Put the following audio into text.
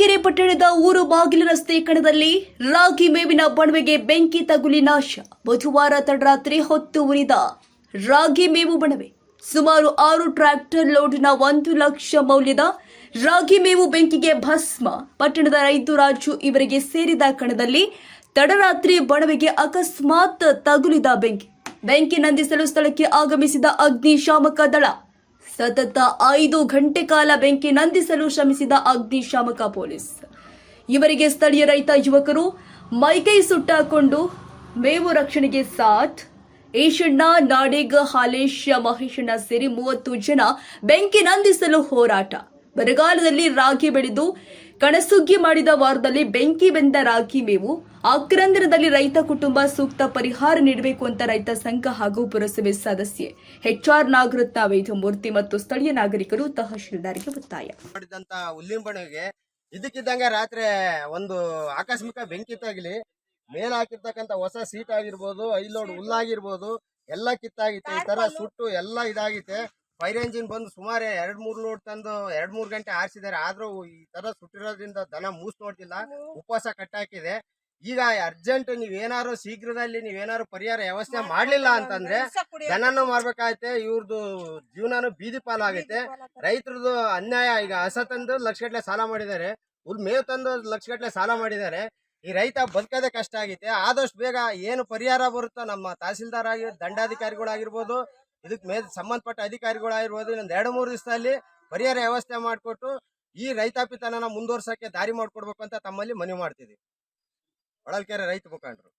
ಹೊಳಲ್ಕೆರೆ ಪಟ್ಟಣದ ಊರು ಬಾಗಿಲು ರಸ್ತೆ ಕಣದಲ್ಲಿ ರಾಗಿ ಮೇವಿನ ಬಣವೆಗೆ ಬೆಂಕಿ ತಗುಲಿ ನಾಶ. ಬುಧವಾರ ತಡರಾತ್ರಿ ಹೊತ್ತು ಉರಿದ ರಾಗಿ ಮೇವು ಬಣವೆ ಸುಮಾರು ಆರು ಟ್ರ್ಯಾಕ್ಟರ್ ಲೋಡ್ನ ಒಂದು ಲಕ್ಷ ಮೌಲ್ಯದ ರಾಗಿ ಮೇವು ಬೆಂಕಿಗೆ ಭಸ್ಮ. ಪಟ್ಟಣದ ರೈತು ರಾಜು ಇವರಿಗೆ ಸೇರಿದ ಕಣದಲ್ಲಿ ತಡರಾತ್ರಿ ಬಣವೆಗೆ ಅಕಸ್ಮಾತ್ ತಗುಲಿದ ಬೆಂಕಿ. ಬೆಂಕಿ ನಂದಿಸಲು ಸ್ಥಳಕ್ಕೆ ಆಗಮಿಸಿದ ಅಗ್ನಿಶಾಮಕ ದಳ. ಸತತ ಐದು ಗಂಟೆ ಕಾಲ ಬೆಂಕಿ ನಂದಿಸಲು ಶ್ರಮಿಸಿದ ಅಗ್ನಿಶಾಮಕ ಪೊಲೀಸ್. ಇವರಿಗೆ ಸ್ಥಳೀಯ ರೈತ ಯುವಕರು ಮೈಕೈ ಸುಟ್ಟಾಕೊಂಡು ಮೇವು ರಕ್ಷಣೆಗೆ ಸಾಥ್ ಈಶಣ್ಣ ನಾಡೇಗ ಹಾಲೇಶ ಮಹೇಶಣ್ಣ ಸೇರಿ ಮೂವತ್ತು ಜನ ಬೆಂಕಿ ನಂದಿಸಲು ಹೋರಾಟ. ಬರಗಾಲದಲ್ಲಿ ರಾಗಿ ಬೆಳೆದು ಕಣಸುಗ್ಗಿ ಮಾಡಿದ ವಾರದಲ್ಲಿ ಬೆಂಕಿ ಬೆಂದ ರಾಗಿ ಮೇವು ಆಕ್ರಂದನದಲ್ಲಿ ರೈತ ಕುಟುಂಬ ಸೂಕ್ತ ಪರಿಹಾರ ನೀಡಬೇಕು ಅಂತ ರೈತ ಸಂಘ ಹಾಗೂ ಪುರಸಭೆ ಸದಸ್ಯೆ ಎಚ್ಆರ್ ನಾಗರತ್ನ ವೈದ್ಯಮೂರ್ತಿ ಮತ್ತು ಸ್ಥಳೀಯ ನಾಗರಿಕರು ತಹಶೀಲ್ದಾರ್ಗೆ ಒತ್ತಾಯ. ಮಾಡಿದಂತ ಹುಲ್ಲಿನ ಬಣವೆಗೆ ಇದಕ್ಕಿದ್ದಂಗೆ ರಾತ್ರಿ ಒಂದು ಆಕಸ್ಮಿಕ ಬೆಂಕಿ ತಗಲಿ ಮೇಲ್ ಹಾಕಿರ್ತಕ್ಕಂಥ ಹೊಸ ಸೀಟ್ ಆಗಿರ್ಬೋದು ಐಲೋಡ್ ಹುಲ್ಲಾಗಿರ್ಬೋದು ಎಲ್ಲ ಕಿತ್ತಾಗಿತ್ತು ಈ ತರ ಸುಟ್ಟು ಎಲ್ಲ ಇದಾಗಿತ್ತೆ ಫೈರ್ ಎಂಜಿನ್ ಬಂದು ಸುಮಾರು ಎರಡು ಮೂರು ಲೋಡ್ ತಂದು ಎರಡು ಮೂರು ಗಂಟೆ ಆರಿಸಿದ್ದಾರೆ. ಆದರೂ ಈ ತರ ಸುಟ್ಟಿರೋದ್ರಿಂದ ದನ ಮೂಸ್ ನೋಡ್ತಿಲ್ಲ. ಉಪವಾಸ ಕಟ್ಟಾಕಿದೆ. ಈಗ ಅರ್ಜೆಂಟ್ ನೀವೇನಾದ್ರು ಶೀಘ್ರದಲ್ಲಿ ನೀವೇನಾದ್ರು ಪರಿಹಾರ ವ್ಯವಸ್ಥೆ ಮಾಡಲಿಲ್ಲ ಅಂತಂದ್ರೆ ದನನೂ ಮಾಡ್ಬೇಕಾಯ್ತೆ ಇವ್ರದ್ದು ಜೀವನನು ಬೀದಿ ಪಾಲಾಗೈತೆ. ರೈತರದು ಅನ್ಯಾಯ. ಈಗ ಹಸ ತಂದು ಲಕ್ಷಗಟ್ಟಲೆ ಸಾಲ ಮಾಡಿದ್ದಾರೆ. ಹುಲ್ ಮೇವು ತಂದು ಲಕ್ಷಗಟ್ಟಲೆ ಸಾಲ ಮಾಡಿದ್ದಾರೆ. ಈ ರೈತ ಬದುಕೋದೇ ಕಷ್ಟ ಆಗೈತೆ. ಆದಷ್ಟು ಬೇಗ ಏನು ಪರಿಹಾರ ಬರುತ್ತೋ ನಮ್ಮ ತಹಸೀಲ್ದಾರ್ ಆಗಿ ದಂಡಾಧಿಕಾರಿಗಳಾಗಿರ್ಬೋದು ಇದಕ್ಕೆ ಮೇ ಸಂಬಂಧಪಟ್ಟ ಅಧಿಕಾರಿಗಳಾಗಿರ್ಬೋದು, ಇನ್ನೊಂದು ಎರಡು, ಮೂರು ದಿವಸದಲ್ಲಿ ಪರಿಹಾರ ವ್ಯವಸ್ಥೆ ಮಾಡಿಕೊಟ್ಟು ಈ ರೈತಾಪಿತನ ಮುಂದುವರ್ಸೋಕ್ಕೆ ದಾರಿ ಮಾಡಿಕೊಡ್ಬೇಕು ಅಂತ ತಮ್ಮಲ್ಲಿ ಮನವಿ ಮಾಡ್ತಿದ್ದೀವಿ. ಹೊಳಲ್ಕೆರೆ ರೈತ ಮುಖಂಡರು.